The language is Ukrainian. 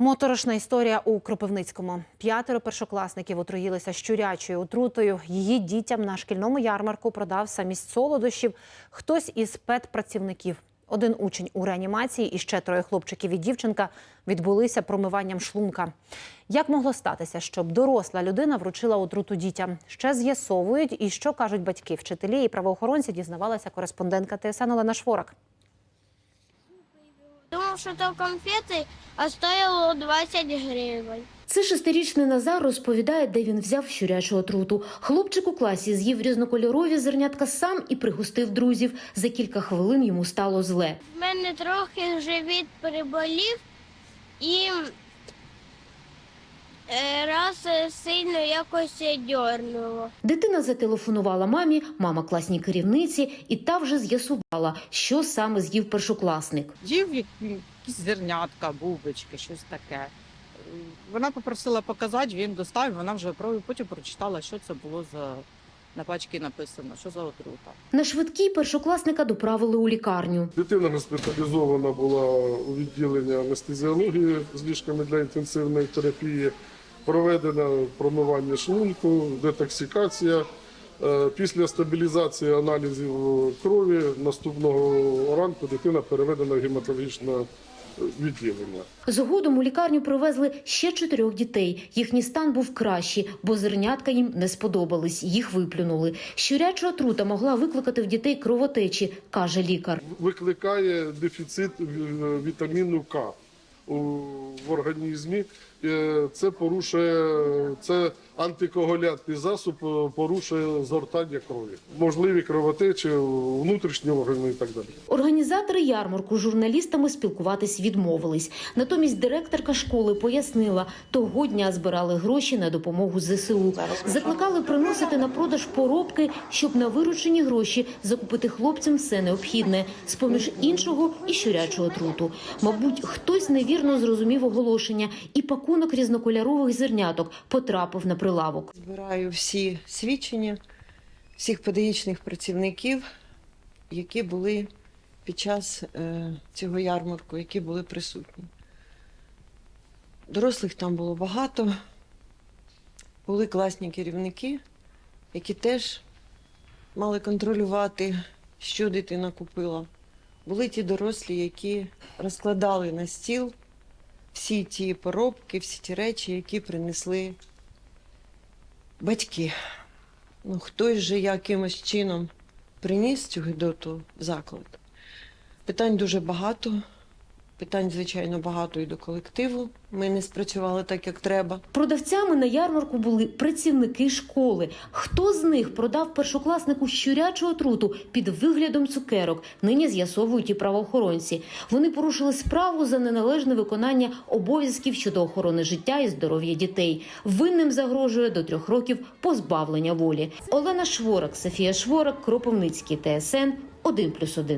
Моторошна історія у Кропивницькому. П'ятеро першокласників отруїлися щурячою отрутою. Її дітям на шкільному ярмарку продав самість солодощів хтось із педпрацівників. Один учень у реанімації і ще троє хлопчиків і дівчинка відбулися промиванням шлунка. Як могло статися, щоб доросла людина вручила отруту дітям? Ще з'ясовують і що кажуть батьки, вчителі і правоохоронці дізнавалася кореспондентка ТСН Олена Шворак. Думав, що то конфети, а стояло 20 гривень. Це шестирічний Назар розповідає, де він взяв щурячу отруту. Хлопчик у класі з'їв різнокольорові зернятка сам і пригостив друзів. За кілька хвилин йому стало зле. У мене трохи живіт приболів і раз е, сильно якось дьорнуло. Дитина зателефонувала мамі, мама класній керівниці, і та вже з'ясувала, що саме з'їв першокласник. їв якісь зернятка, бубочки, щось таке. Вона попросила показати, він достав, вона вже потім прочитала, що це було за на пачці написано, що за отрута. На швидкій першокласника доправили у лікарню. Дитина госпіталізована була у відділенні анестезіології з ліжками для інтенсивної терапії. Проведено промивання шлунку, детоксикація. Е, Після стабілізації аналізів крові наступного ранку дитина переведена в гематологічне відділення. Згодом у лікарню привезли ще чотирьох дітей. Їхній стан був кращий, бо зернятка їм не сподобались. Їх виплюнули. Щуряча отрута могла викликати в дітей кровотечі, каже лікар. Викликає дефіцит е, вітаміну К в організмі. Е, Це порушує це антикоагулянтний засіб, е, порушує згортання крові, можливі кровотечі внутрішні органи і так далі. Організатори ярмарку з журналістами спілкуватись відмовились. Натомість директорка школи пояснила, того дня збирали гроші на допомогу ЗСУ. Закликали приносити на продаж поробки, щоб на виручені гроші закупити хлопцям все необхідне, з поміж іншого і щурячу отруту. Мабуть, хтось невірно зрозумів оголошення, і пакунок різнокольорових зерняток потрапив на прилавок. Збираю всі свідчення всіх педагогічних працівників, які були під час е, цього ярмарку, які були присутні. Дорослих там було багато, були класні керівники, які теж мали контролювати, що дитина купила. Були ті дорослі, які розкладали на стіл всі ті поробки, всі ті речі, які принесли батьки. Ну, хтось же якимось чином приніс цю гидоту в заклад. Питань дуже багато. Питань, звичайно, багато і до колективу. Ми не спрацювали так, як треба. Продавцями на ярмарку були працівники школи. Хто з них продав першокласнику щурячу отруту під виглядом цукерок? Нині з'ясовують і правоохоронці. Вони порушили справу за неналежне виконання обов'язків щодо охорони життя і здоров'я дітей. Винним загрожує до трьох років позбавлення волі. Олена Шворак, Софія Шворак, Кропивницький ТСН 1+,1.